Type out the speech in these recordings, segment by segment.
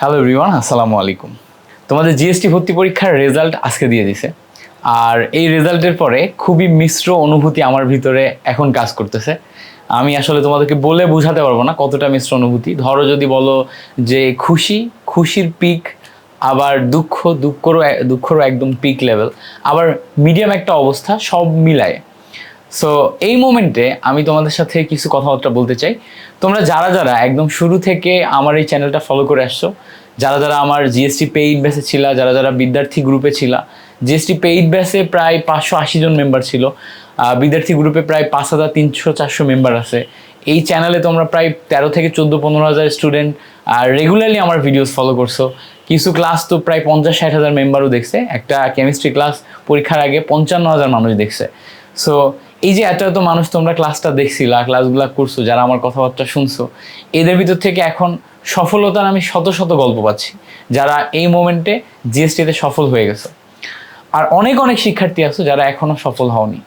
Hello everyone আসসালামু আলাইকুম। তোমাদের জিএসটি ভর্তি পরীক্ষার রেজাল্ট আজকে দিয়ে দিছে। আর এই রেজাল্টের পরে খুবই মিশ্র অনুভূতি আমার ভিতরে এখন কাজ করতেছে। আমি আসলে তোমাদেরকে বলে বোঝাতে পারব না কতটা মিশ্র অনুভূতি। ধরো যদি বলো যে খুশি, খুশির পিক আবার দুঃখ, দুঃখরও দুঃখরও একদম পিক লেভেল আবার মিডিয়াম একটা অবস্থা, সব মিলায়। সো এই মোমেন্টে আমি তোমাদের সাথে কিছু কথাবার্তা বলতে চাই। তোমরা যারা যারা একদম শুরু থেকে আমার এই চ্যানেলটা ফলো করে আসছো, যারা যারা আমার জিএসটি পেইড ব্যাসে ছিলা, যারা যারা বিদ্যার্থী গ্রুপে ছিলা জিএসটি পেইড ব্যাসে প্রায় পাঁচশো আশি জন মেম্বার ছিল। বিদ্যার্থী গ্রুপে প্রায় পাঁচ হাজার তিনশো চারশো মেম্বার আছে। এই চ্যানেলে তোমরা প্রায় তেরো থেকে চোদ্দ, পনেরো হাজার স্টুডেন্ট আর রেগুলারলি আমার ভিডিওস ফলো করছ। কিছু ক্লাস তো প্রায় পঞ্চাশ ষাট হাজার মেম্বারও দেখছে। একটা কেমিস্ট্রি ক্লাস পরীক্ষার আগে পঞ্চান্ন হাজার মানুষ দেখছে। সো এই যে এত এত মানুষ তোমরা ক্লাসটা দেখছিলা ক্লাসগুলা করছ, যারা আমার কথাবার্তা শুনছো, এদের ভিতর থেকে এখন সফলতার আমি শত শত গল্প পাচ্ছি, যারা এই মোমেন্টে জিএসটিতে সফল হয়ে গেছে। আর অনেক অনেক শিক্ষার্থী আছো যারা এখনও সফল হওনি।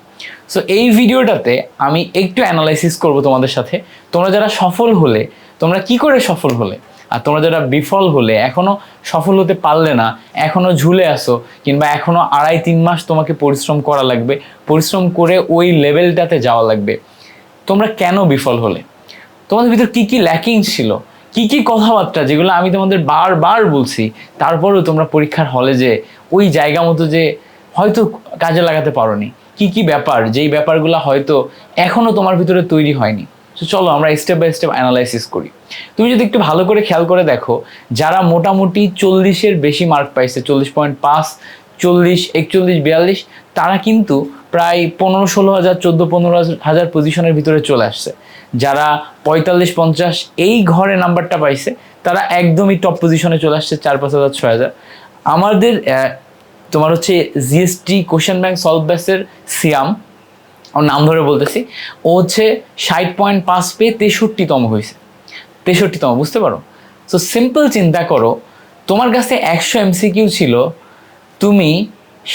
সো এই ভিডিওটাতে আমি একটু অ্যানালাইসিস করব তোমাদের সাথে। তোমরা যারা সফল হলে, তোমরা কি করে সফল হলে? আর তোমরা যারা বিফল হলে, এখনও সফল হতে পারলে না, এখনও ঝুলে আসো কিংবা এখনও আড়াই তিন মাস তোমাকে পরিশ্রম করা লাগবে, পরিশ্রম করে ওই লেভেলটাতে যাওয়া লাগবে। তোমরা কেন বিফল হলে? তোমাদের ভিতর কি কি ল্যাকিং ছিল? কি কি কথাবার্তা যেগুলো আমি তোমাদের বারবার বলছি, তারপরেও তোমরা পরীক্ষার হলে যে ওই জায়গা মতো যে হয়তো কাজে লাগাতে পারোনি। কি কি ব্যাপার? যেই ব্যাপারগুলো হয়তো এখনও তোমার ভিতরে তৈরি হয়নি। তো চলো আমরা স্টেপ বাই স্টেপ অ্যানালাইসিস করি। তুমি যদি একটু ভালো করে খেয়াল করে দেখো, যারা মোটামুটি চল্লিশের বেশি মার্ক পাইছে, চল্লিশ পয়েন্ট পাঁচ, চল্লিশ, একচল্লিশ, বিয়াল্লিশ, তারা কিন্তু প্রায় পনেরো, ষোলো হাজার, চোদ্দ, পনেরো হাজার পজিশনের ভিতরে চলে আসছে। যারা পঁয়তাল্লিশ, পঞ্চাশ, এই ঘরে নাম্বারটা পাইছে, তারা একদমই টপ পজিশনে চলে আসছে, চার, পাঁচ হাজার, ছয় হাজার। আমাদের তোমার হচ্ছে জিএসটি কোশ্চেন ব্যাংক সলভ ব্যাসের সিয়াম ওর নাম ধরে বলতেছি, ও হচ্ছে ষাট পয়েন্ট পাঁচ পেয়ে তেষট্টিতম হয়েছে। তেষট্টিতম, বুঝতে পারো? সো সিম্পল চিন্তা করো, তোমার কাছে একশো এমসিকিউ ছিল, তুমি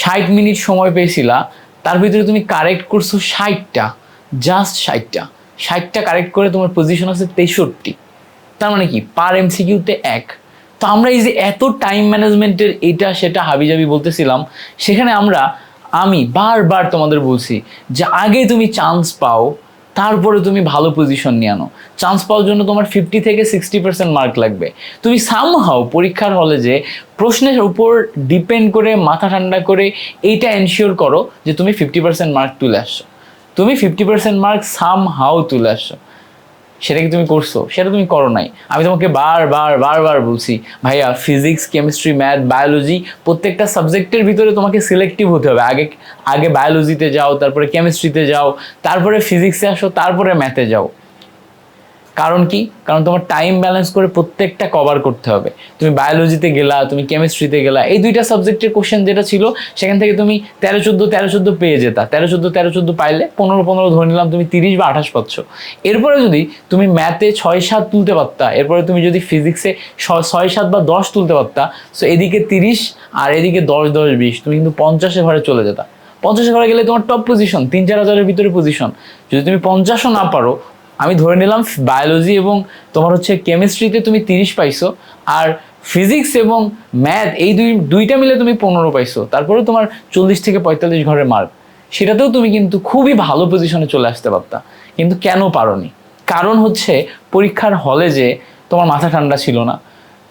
ষাট মিনিট সময় পেয়েছিলা, তার ভিতরে তুমি কারেক্ট করছ ষাটটা জাস্ট ষাটটা। ষাটটা কারেক্ট করে তোমার পজিশন আছে তেষট্টি। তার মানে কি? পার এমসিকিউতে এক। তো আমরা এই যে এত টাইম ম্যানেজমেন্টের এটা, সেটা হাবিজাবি বলতেছিলাম, সেখানে আমরা আমি বারবার তোমাদের বলছি যে আগে তুমি চান্স পাও, তারপরে তুমি ভালো পজিশন নিয়ে আনো। চান্স পাওয়ার জন্য তোমার ফিফটি থেকে সিক্সটি পার্সেন্ট মার্ক লাগবে। তুমি সামহাও পরীক্ষার হলে যে প্রশ্নের উপর ডিপেন্ড করে, মাথা ঠান্ডা করে এইটা এনশিওর করো যে তুমি ফিফটি পার্সেন্ট মার্ক তুলে আসছো। তুমি fifty percent mark somehow তুলে আসছো। সেটা কি তুমি করছ? সেটা তুমি করো নাই। আমি তোমাকে বারবার বারবার বলছি, ভাইয়া ফিজিক্স কেমিস্ট্রি ম্যাথ বায়োলজি প্রত্যেকটা সাবজেক্টের ভিতরে তোমাকে সিলেক্টিভ হতে হবে। আগে আগে বায়োলজিতে যাও, তারপরে কেমিস্ট্রিতে যাও, তারপরে ফিজিক্সে আসো, তারপরে ম্যাথে যাও। কারণ কি? কারণ তোমার টাইম ব্যালেন্স করে প্রত্যেকটা কভার করতে হবে। তুমি বায়োলজিতে গেলা, তুমি কেমিস্ট্রিতে গেলা, এই দুইটা সাবজেক্টের কোশ্চেন যেটা ছিল, সেখান থেকে তুমি তেরো চোদ্দ তেরো চোদ্দ পেয়ে যেতা। তেরো চোদ্দ তেরো চোদ্দ পাইলে পনেরো পনেরো ধরে নিলাম, তুমি তিরিশ বা আঠাশ পাচ্ছ। এরপরে যদি তুমি ম্যাথে ছয়, সাত তুলতে পারতা, এরপরে তুমি যদি ফিজিক্সে ছয়, সাত বা দশ তুলতে পারতা সো এদিকে তিরিশ আর এদিকে দশ দশ, বিশ, তুমি কিন্তু পঞ্চাশে ঘরে চলে যেতা। পঞ্চাশে ঘরে গেলে তোমার টপ পজিশন তিন, চার হাজারের ভিতরে পজিশন যদি তুমি পঞ্চাশও না পারো আমি ধরে নিলাম বায়োলজি এবং তোমার হচ্ছে কেমিস্ট্রিতে তুমি তিরিশ পাইছো, আর ফিজিক্স এবং ম্যাথ এই দুই, দুইটা মিলে তুমি পনেরো পাইছো। তারপরে তোমার চল্লিশ থেকে পঁয়তাল্লিশ ঘরের মার্ক সেটাতেও তুমি কিন্তু খুবই ভালো পজিশনে চলে আসতে পারতা। কিন্তু কেন পারোনি? কারণ হচ্ছে পরীক্ষার হলে যে তোমার মাথা ঠান্ডা ছিল না।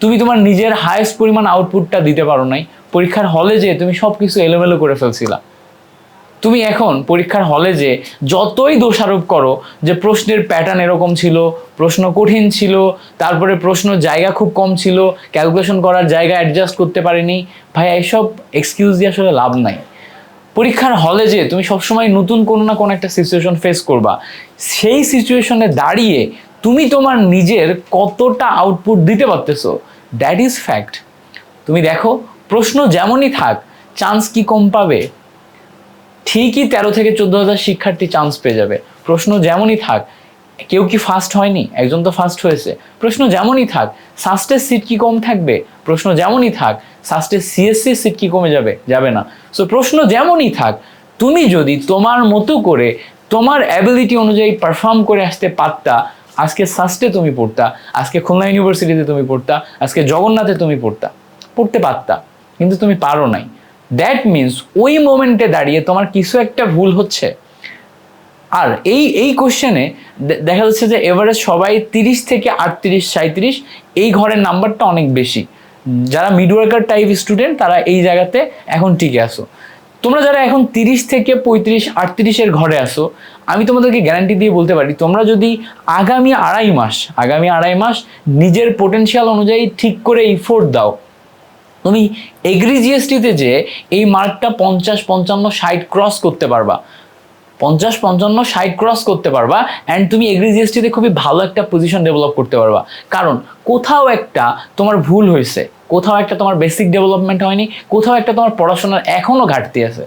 তুমি তোমার নিজের হায়েস্ট পরিমাণ আউটপুটটা দিতে পারো নাই। পরীক্ষার হলে যে তুমি সব কিছু এলোমেলো করে ফেলছিলা। তুমি এখন পরীক্ষার হলে যে যতই দোষারোপ করো, যে প্রশ্নের প্যাটার্ন এরকম ছিল, প্রশ্ন কঠিন ছিল, তারপরে প্রশ্ন জায়গা খুব কম ছিল ক্যালকুলেশন করার জায়গা অ্যাডজাস্ট করতে পারিনি ভাই এসব এক্সকিউজ দিয়ে আসলে লাভ নাই। পরীক্ষার হলে যে তুমি সবসময় নতুন কোনো না কোনো একটা সিচুয়েশন ফেস করবা। সেই সিচুয়েশনে দাঁড়িয়ে তুমি তোমার নিজের কতটা আউটপুট দিতে পারতেছো দ্যাট ইজ ফ্যাক্ট তুমি দেখো, প্রশ্ন যেমনই থাক চান্স কি কম পাবে? ঠিকই তেরো থেকে চোদ্দ হাজার শিক্ষার্থী চান্স পেয়ে যাবে। প্রশ্ন যেমনই থাক, কেউ কি ফার্স্ট হয়নি? একজন তো ফার্স্ট হয়েছে। প্রশ্ন যেমনই থাক সাস্টের সিট কি কম থাকবে? প্রশ্ন যেমনই থাক সাস্টের সিএসসি সিট কি কমে যাবে? যাবে না। সো প্রশ্ন যেমনই থাক, তুমি যদি তোমার মতো করে তোমার অ্যাবিলিটি অনুযায়ী পারফর্ম করে আসতে পারতা, আজকে সাস্টে তুমি পড়তা, আজকে খুলনা ইউনিভার্সিটিতে তুমি পড়তা, আজকে জগন্নাথে তুমি পড়তা, পড়তে পারতা, কিন্তু তুমি পারো নাই। দ্যাট মিনস ওই মোমেন্টে দাঁড়িয়ে তোমার কিছু একটা ভুল হচ্ছে। আর এই এই কোশ্চেনে দেখা যাচ্ছে যে এভারেজ সবাই তিরিশ থেকে আটত্রিশ সাঁত্রিশ এই ঘরের নাম্বারটা অনেক বেশি। যারা মিড ওয়ার্কার টাইপ স্টুডেন্ট তারা এই জায়গাতে এখন টিকে আসো তোমরা যারা এখন তিরিশ থেকে পঁয়ত্রিশ আটত্রিশের ঘরে আসো আমি তোমাদেরকে গ্যারান্টি দিয়ে বলতে পারি, তোমরা যদি আগামী আড়াই মাস, আগামী আড়াই মাস নিজের পোটেনশিয়াল অনুযায়ী ঠিক করে ইফোর্ট দাও তুমি এগ্রি জিএসটিতে যে এই মার্কটা পঞ্চাশ, পঞ্চান্ন, ষাট ক্রস করতে পারবা। পঞ্চাশ, পঞ্চান্ন, ষাট ক্রস করতে পারবা অ্যান্ড তুমি এগ্রি জিএসটিতে খুবই ভালো একটা পজিশন ডেভেলপ করতে পারবা। কারণ কোথাও একটা তোমার ভুল হয়েছে, কোথাও একটা তোমার বেসিক ডেভেলপমেন্ট হয়নি, কোথাও একটা তোমার পড়াশোনার এখনও ঘাটতি আছে।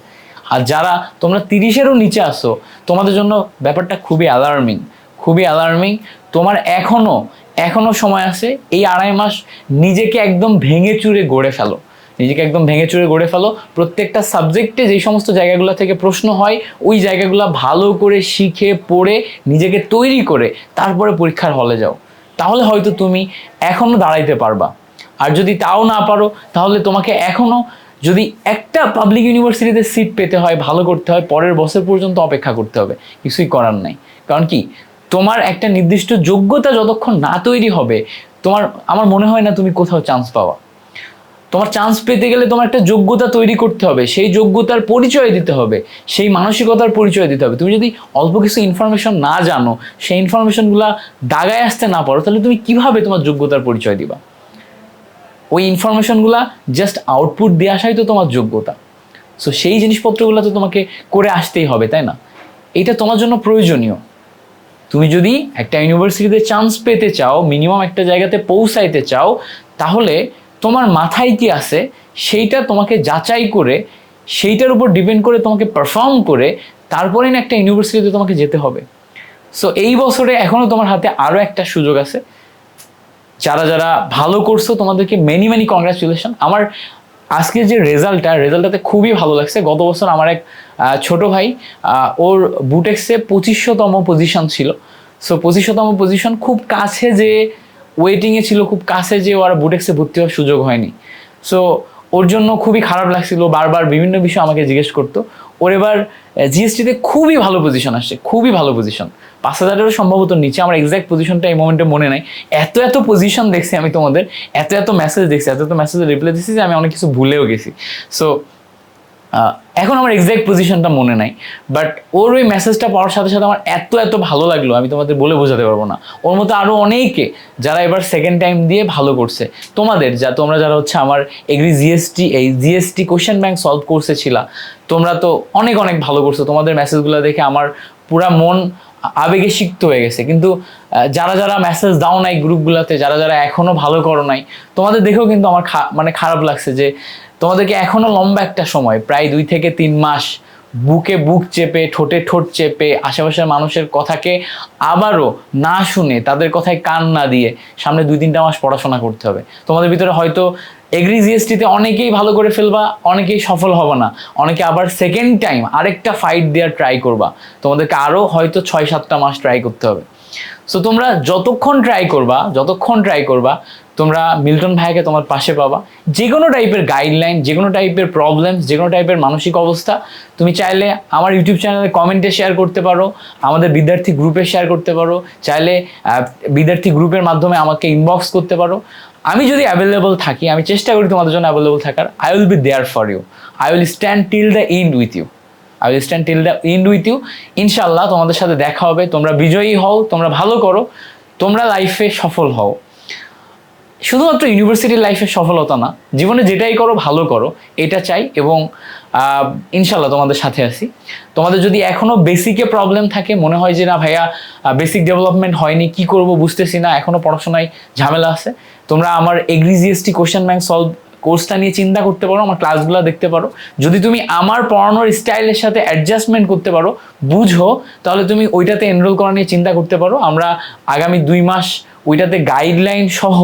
আর যারা তোমরা তিরিশেরও নিচে আসো তোমাদের জন্য ব্যাপারটা খুবই অ্যালার্মিং খুবই অ্যালার্মিং তোমার এখনও এখনও সময় আছে, এই আড়াই মাস নিজেকে একদম ভেঙে চুরে গড়ে ফেলো। নিজেকে একদম ভেঙে চুরে গড়ে ফেলো। প্রত্যেকটা সাবজেক্টে যেই সমস্ত জায়গাগুলো থেকে প্রশ্ন হয়, ওই জায়গাগুলো ভালো করে শিখে, পড়ে, নিজেকে তৈরি করে তারপরে পরীক্ষার হলে যাও। তাহলে হয়তো তুমি এখনও দাঁড়াইতে পারবা। আর যদি তাও না পারো, তাহলে তোমাকে এখনও যদি একটা পাবলিক ইউনিভার্সিটিতে সিট পেতে হয়, ভালো করতে হয়, পরের বছর পর্যন্ত অপেক্ষা করতে হবে। কিছুই করার নাই। কারণ কি? তোমার একটা নির্দিষ্ট যোগ্যতা যতক্ষণ না তৈরি হবে, তোমার, আমার মনে হয় না তুমি কোথাও চান্স পাওয়া। তোমার চান্স পেতে গেলে তোমার একটা যোগ্যতা তৈরি করতে হবে, সেই যোগ্যতার পরিচয় দিতে হবে, সেই মানসিকতার পরিচয় দিতে হবে। তুমি যদি অল্প কিছু ইনফরমেশন না জানো, সেই ইনফরমেশনগুলো দাগায় আসতে না পারো, তাহলে তুমি কীভাবে তোমার যোগ্যতার পরিচয় দিবা? ওই ইনফরমেশনগুলা জাস্ট আউটপুট দিয়ে আসাই তো তোমার যোগ্যতা। সো সেই জিনিসপত্রগুলো তো তোমাকে করে আসতেই হবে, তাই না? এটা তোমার জন্য প্রয়োজনীয়। তুমি যদি একটা ইউনিভার্সিটিতে চান্স পেতে চাও মিনিমাম একটা জায়গাতে পৌঁছাইতে চাও, তাহলে তোমার মাথায় কি আছে? সেইটা তোমাকে যাচাই করে, সেইটার উপর ডিপেন্ড করে তোমাকে পারফর্ম করে, তারপরে না একটা ইউনিভার্সিটিতে তোমাকে যেতে হবে। সো এই বছরে এখনও তোমার হাতে আরও একটা সুযোগ আছে। যারা যারা ভালো করছ, তোমাদেরকে মেনি মেনি কংগ্রাচুলেশন আমার আজকের যে রেজাল্টটা, রেজাল্টটাতে খুবই ভালো লাগছে। গত বছর আমার এক ছোট ভাই ওর বুটেক্সে পঁচিশশোতম পজিশন ছিল। সো পঁচিশশোতম পজিশন খুব কাছে যে ওয়েটিংয়ে ছিল, খুব কাছে যে ওর বুটেক্সে ভর্তি হওয়ার সুযোগ হয়নি। সো ওর জন্য খুবই খারাপ লাগছিল, বারবার বিভিন্ন বিষয় আমাকে জিজ্ঞেস করতো। ওর এবার জিএসটিতে খুবই ভালো পজিশন আসছে, খুবই ভালো পজিশন পাঁচ হাজারেরও সম্ভবত নিচে, আমার এক্স্যাক্ট পজিশনটা এই মোমেন্টে মনে নাই। এত এত পজিশন দেখছি আমি তোমাদের, এত এত মেসেজ দেখছি, এত এত মেসেজ রিপ্লাই দিচ্ছি যে আমি অনেক কিছু ভুলেও গেছি। সো এখন আমার এক্সাক্ট পজিশনটা মনে নাই বাট ওর ওই মেসেজটা পাওয়ার সাথে সাথে আমার এত এত ভালো লাগল, আমি তোমাদের বলে বোঝাতে পারব না। ওর মতো আরও অনেকে যারা এবার সেকেন্ড টাইম দিয়ে ভালো করছে। তোমাদের যা, তোমরা যারা হচ্ছে আমার এগ্রি জিএসটি এই জিএসটি কোশ্চেন ব্যাংক সলভ কোর্সে ছিলা, তোমরা তো অনেক অনেক ভালো করছ। তোমাদের মেসেজগুলো দেখে আমার পুরা মন আবেগে সিক্ত হয়ে গেছে। কিন্তু যারা যারা মেসেজ দাও নাই গ্রুপগুলোতে যারা যারা এখনও ভালো করো নাই, তোমাদের দেখেও কিন্তু আমার মানে খারাপ লাগছে যে তোমাদেরকে এখনও লম্বা একটা সময়, প্রায় দুই থেকে তিন মাস বুকে বুক চেপে, ঠোঁটে ঠোঁট চেপে, আশেপাশের মানুষের কথাকে আবারও না শুনে, তাদের কথায় কান না দিয়ে সামনে দুই তিনটা মাস পড়াশোনা করতে হবে। তোমাদের ভিতরে হয়তো এগ্রি জিএসটিতে অনেকেই ভালো করে ফেলবা, অনেকেই সফল হবে না। অনেকে আবার সেকেন্ড টাইম আরেকটা ফাইট দেওয়ার ট্রাই করবা। তোমাদেরকে আরও হয়তো ছয় সাতটা মাস ট্রাই করতে হবে। সো তোমরা যতক্ষণ ট্রাই করবা, যতক্ষণ ট্রাই করবা তোমরা মিল্টন ভাইকে তোমার পাশে পাবা। যে কোনো টাইপের গাইডলাইন যে কোনো টাইপের প্রবলেমস যে কোনো টাইপের মানসিক অবস্থা, তুমি চাইলে আমার ইউটিউব চ্যানেলে কমেন্টে শেয়ার করতে পারো, আমাদের বিদ্যার্থী গ্রুপে শেয়ার করতে পারো, চাইলে বিদ্যার্থী গ্রুপের মাধ্যমে আমাকে ইনবক্স করতে পারো। আমি যদি অ্যাভেলেবল থাকি, আমি চেষ্টা করি তোমাদের জন্য অ্যাভেলেবল থাকার I will be there for you I will stand till the end with you I will stand till the end with you ইনশাল্লাহ তোমাদের সাথে দেখা হবে। তোমরা বিজয়ী হও, তোমরা ভালো করো। তোমরা লাইফে সফল হও। শুধুমাত্র ইউনিভার্সিটি লাইফে সফলতা না, জীবনে যেটাই করো, ভালো করো, এটা চাই এবং ইনশাল্লাহ তোমাদের সাথে আছি। তোমাদের যদি এখনও বেসিকে প্রবলেম থাকে, মনে হয় যে না ভাইয়া বেসিক ডেভেলপমেন্ট হয়নি, কি করব বুঝতেছি না, এখনও পড়াশোনায় ঝামেলা আছে। তোমরা আমার agri GST question bank solve কোর্সটা নিয়ে চিন্তা করতে পারো, আমার ক্লাসগুলো দেখতে পারো। যদি তুমি আমার পড়ানোর স্টাইলের সাথে অ্যাডজাস্টমেন্ট করতে পারো, বুঝো, তাহলে তুমি ওইটাতে এনরোল করা নিয়ে চিন্তা করতে পারো। আমরা আগামী দুই মাস ওইটাতে গাইডলাইন সহ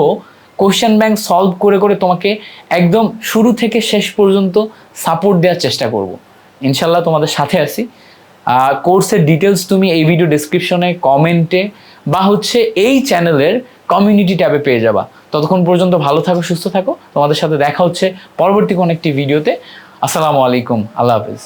কোশ্চেন ব্যাংক সলভ করে করে তোমাকে একদম শুরু থেকে শেষ পর্যন্ত সাপোর্ট দেওয়ার চেষ্টা করব। ইনশাল্লাহ তোমাদের সাথে আছি। কোর্সের ডিটেলস তুমি এই ভিডিও ডিসক্রিপশনে কমেন্টে বা হচ্ছে এই চ্যানেলের কমিউনিটি ট্যাবে পেয়ে যাবা। ততক্ষণ পর্যন্ত ভালো থাকো, সুস্থ থাকো। তোমাদের সাথে দেখা হচ্ছে পরবর্তী কোনো একটি ভিডিওতে আসসালামু আলাইকুম। আল্লাহ হাফিজ।